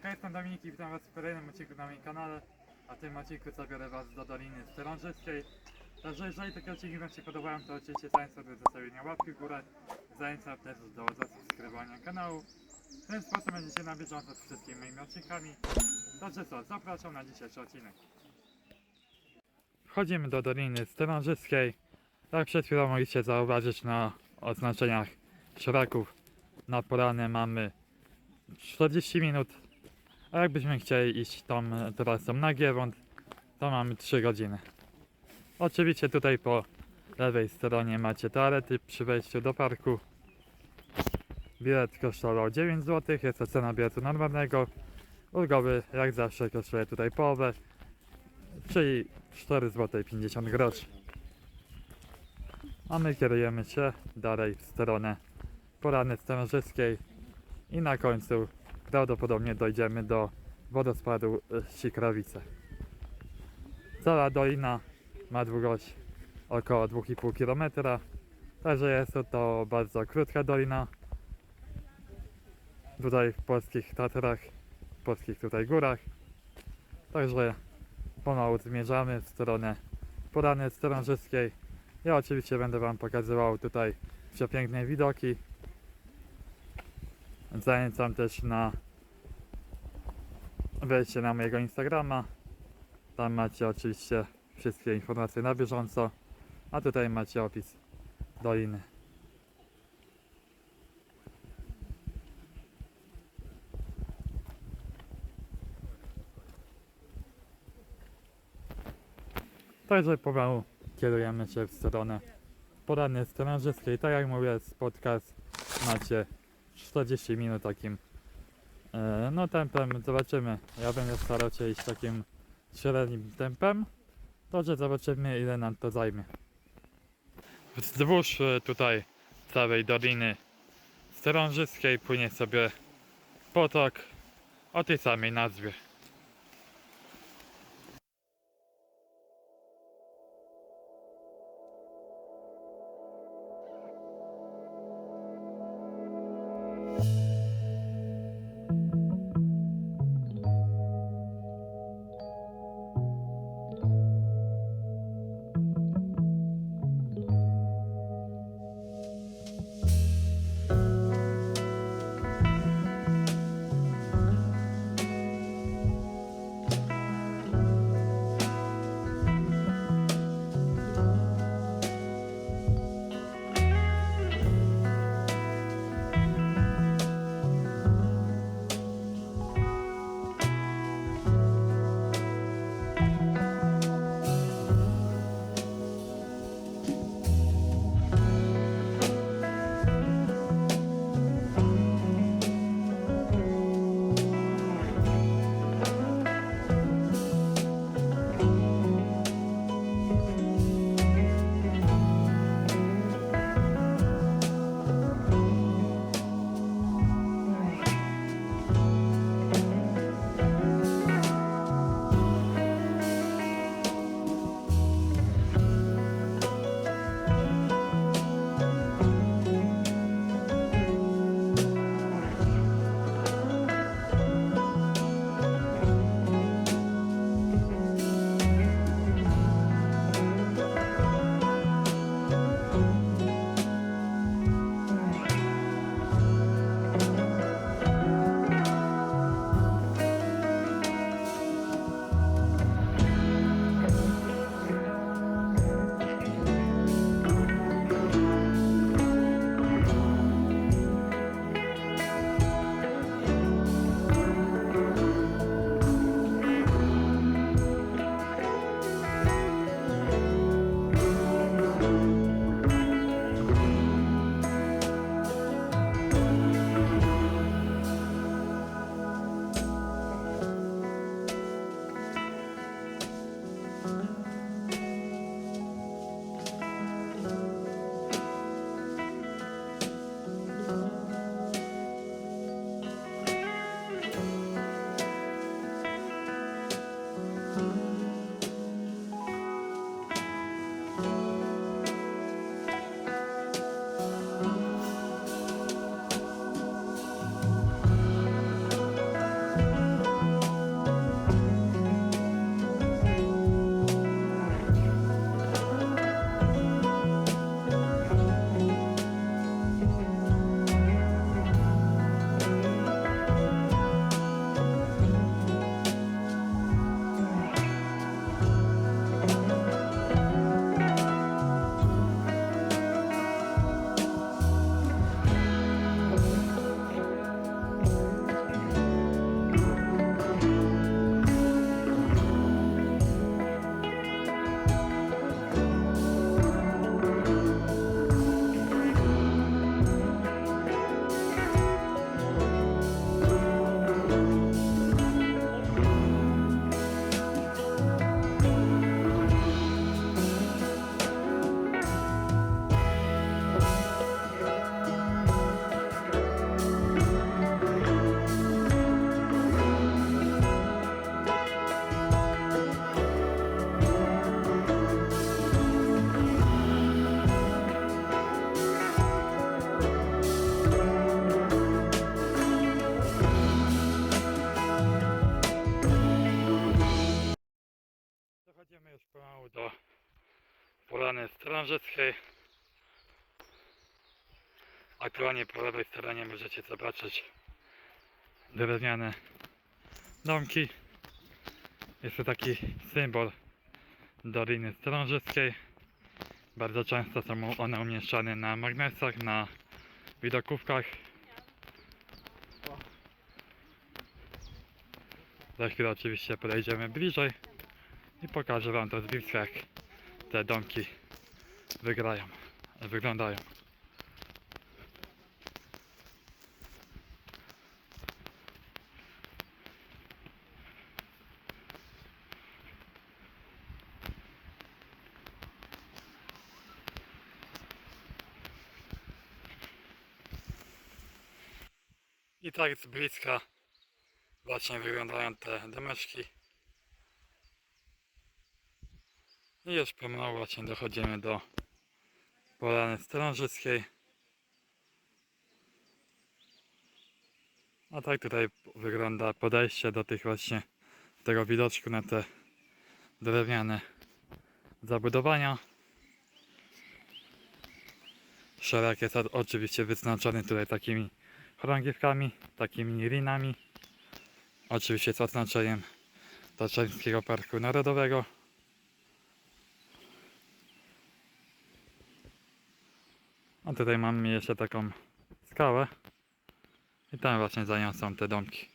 Siemanka, jestem Dominik i witam was w kolejnym odcinku na moim kanale. A tym odcinku zabiorę was do Doliny Sterążewskiej. Także jeżeli takie odcinki wam się podobają, to oczywiście zachęcam do zostawienia łapki w górę. Zachęcam też do zasubskrybowania kanału. W ten sposób będziecie na bieżąco z wszystkimi moimi odcinkami. Także co, zapraszam na dzisiejszy odcinek. Wchodzimy do Doliny Sterążewskiej. Jak przed chwilą mogliście zauważyć na oznaczeniach szraków, na poranę mamy 40 minut. A jakbyśmy chcieli iść tą e, trasą na Giewont, to mamy 3 godziny. Oczywiście tutaj po lewej stronie macie toalety przy wejściu do parku. Bilet kosztował 9 zł, jest to cena biletu normalnego. Ulgowy jak zawsze kosztuje tutaj połowę, czyli 4 zł 50 groszy. A my kierujemy się dalej w stronę Porany Stężyskiej i na końcu prawdopodobnie dojdziemy do wodospadu e, Sikrawice. Cała dolina ma długość około 2,5 km, także jest to, bardzo krótka dolina. Tutaj w polskich Tatrach, w polskich tutaj górach. Także pomału zmierzamy w stronę Porany Stężyskiej. Ja oczywiście będę Wam pokazywał tutaj przepiękne widoki, Zachęcam też na wejście na mojego Instagrama. Tam macie oczywiście wszystkie informacje na bieżąco. A tutaj macie opis doliny. Także pomału kierujemy się w stronę porannej stężyskiej. Tak jak mówię, podcast macie 40 minut takim e, no tempem zobaczymy. Ja będę starał się iść takim średnim tempem. Dobrze, zobaczymy ile nam to zajmie. Wzdłuż e, tutaj całej doliny Sterążyskiej płynie sobie potok o tej samej nazwie. Aktualnie po lewej stronie możecie zobaczyć drewniane domki. Jest to taki symbol Doliny Strążyckiej. Bardzo często są one umieszczane na magnesach, na widokówkach. Za chwilę oczywiście podejdziemy bliżej i pokażę Wam to z bliska jak te domki wygrają, wyglądają. I tak z bliska właśnie wyglądają te domeczki. I już pomału właśnie dochodzimy do Polany Strążyckiej. A tak tutaj wygląda podejście do tych właśnie tego widoczku na te drewniane zabudowania. Szereg jest oczywiście wyznaczony tutaj takimi chorągiewkami, takimi linami. Oczywiście z oznaczeniem Tatrzańskiego Parku Narodowego. A tutaj mamy jeszcze taką skałę. I tam właśnie za nią są te domki.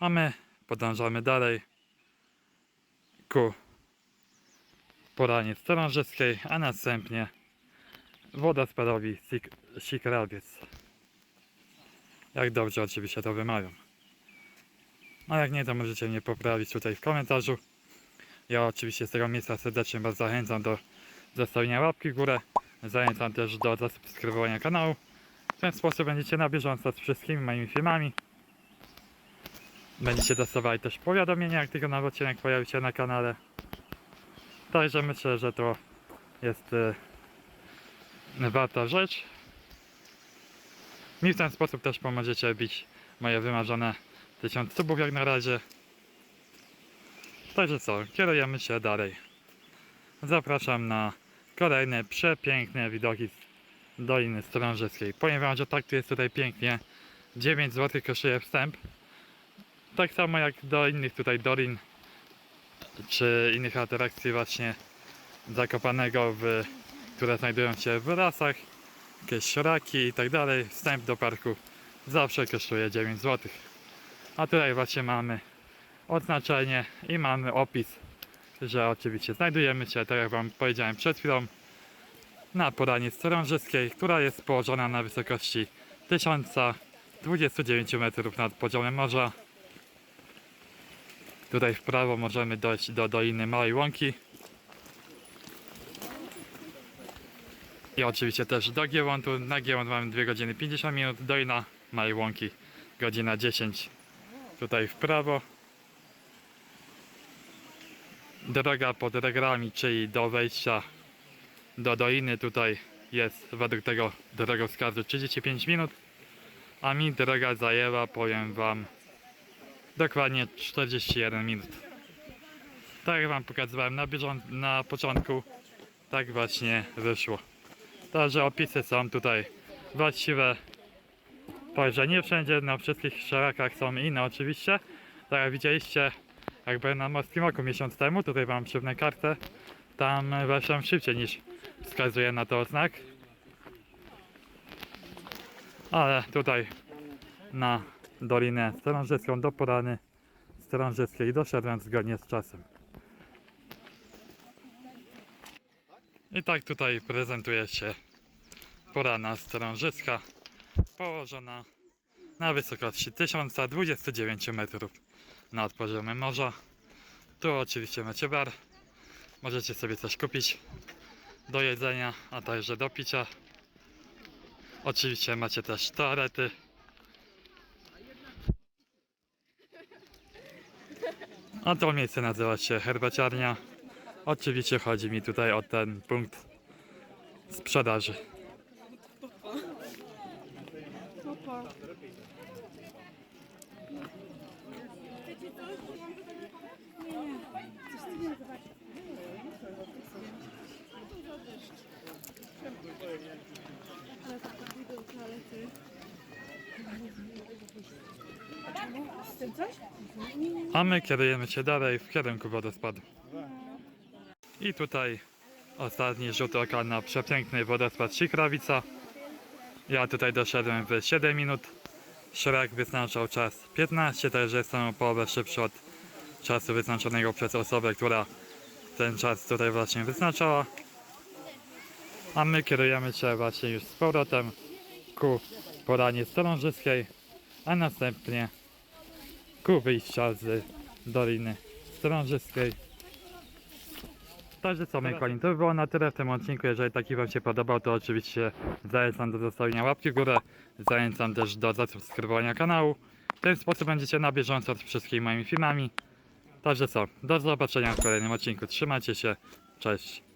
A my podążamy dalej ku Poranie Strążyckiej, a następnie wodospadowi Sik- Sikrabiec. Jak dobrze oczywiście to wymawiam. A jak nie, to możecie mnie poprawić tutaj w komentarzu. Ja oczywiście z tego miejsca serdecznie Was zachęcam do zostawienia łapki w górę. Zachęcam też do zasubskrybowania kanału. W ten sposób będziecie na bieżąco z wszystkimi moimi filmami. Będziecie dostawali też powiadomienia, jak tylko nowy odcinek pojawi się na kanale. Także myślę, że to jest e, warta rzecz. Mi w ten sposób też pomożecie bić moje wymarzone 1000 subów jak na razie. Także co, kierujemy się dalej. Zapraszam na kolejne przepiękne widoki z Doliny Strążyckiej. Powiem wam, że tak tu jest tutaj pięknie. 9 zł kosztuje wstęp. Tak samo jak do innych tutaj dolin czy innych atrakcji właśnie Zakopanego, w, które znajdują się w lasach, jakieś szraki i tak dalej. Wstęp do parku zawsze kosztuje 9 zł. A tutaj właśnie mamy oznaczenie i mamy opis, że oczywiście znajdujemy się, tak jak Wam powiedziałem przed chwilą, na Polanie Strążyckiej, która jest położona na wysokości 1029 metrów nad poziomem morza. Tutaj w prawo możemy dojść do Doliny Małej Łąki. I oczywiście też do Giełątu. Na Giełąt mamy 2 godziny 50 minut, Dolina Małej Łąki godzina 10 tutaj w prawo. Droga pod regrami, czyli do wejścia do doliny tutaj jest według tego drogowskazu 35 minut, a mi droga zajęła, powiem Wam, dokładnie 41 minut. Tak jak Wam pokazywałem na, na początku, tak właśnie wyszło. Także opisy są tutaj właściwe. Także nie wszędzie, na wszystkich szerakach są inne oczywiście. Tak jak widzieliście, jak byłem na Morskim Oku miesiąc temu, tutaj Wam przypnę kartę, tam weszłem szybciej niż wskazuje na to znak. Ale tutaj na Dolinę Strążycką do Porany Strążyckiej doszedłem zgodnie z czasem. I tak tutaj prezentuje się Porana Strążycka położona na wysokości 1029 metrów nad poziomem morza. Tu oczywiście macie bar. Możecie sobie coś kupić do jedzenia, a także do picia. Oczywiście macie też toalety. A to miejsce nazywa się herbaciarnia. Oczywiście chodzi mi tutaj o ten punkt sprzedaży. A my kierujemy się dalej w kierunku wodospadu. I tutaj ostatni rzut oka na przepiękny wodospad Sikrawica. Ja tutaj doszedłem w 7 minut. Szrek wyznaczał czas 15, także jestem o połowę szybszy od czasu wyznaczonego przez osobę, która ten czas tutaj właśnie wyznaczała. A my kierujemy się właśnie już z powrotem ku poranie stolążyskiej, a następnie ku wyjścia z Doliny Stolążyskiej. Także co, moi kochani, to by było na tyle w tym odcinku. Jeżeli taki Wam się podobał, to oczywiście zachęcam do zostawienia łapki w górę. Zachęcam też do zasubskrybowania kanału. W ten sposób będziecie na bieżąco z wszystkimi moimi filmami. Także co, do zobaczenia w kolejnym odcinku. Trzymajcie się, cześć.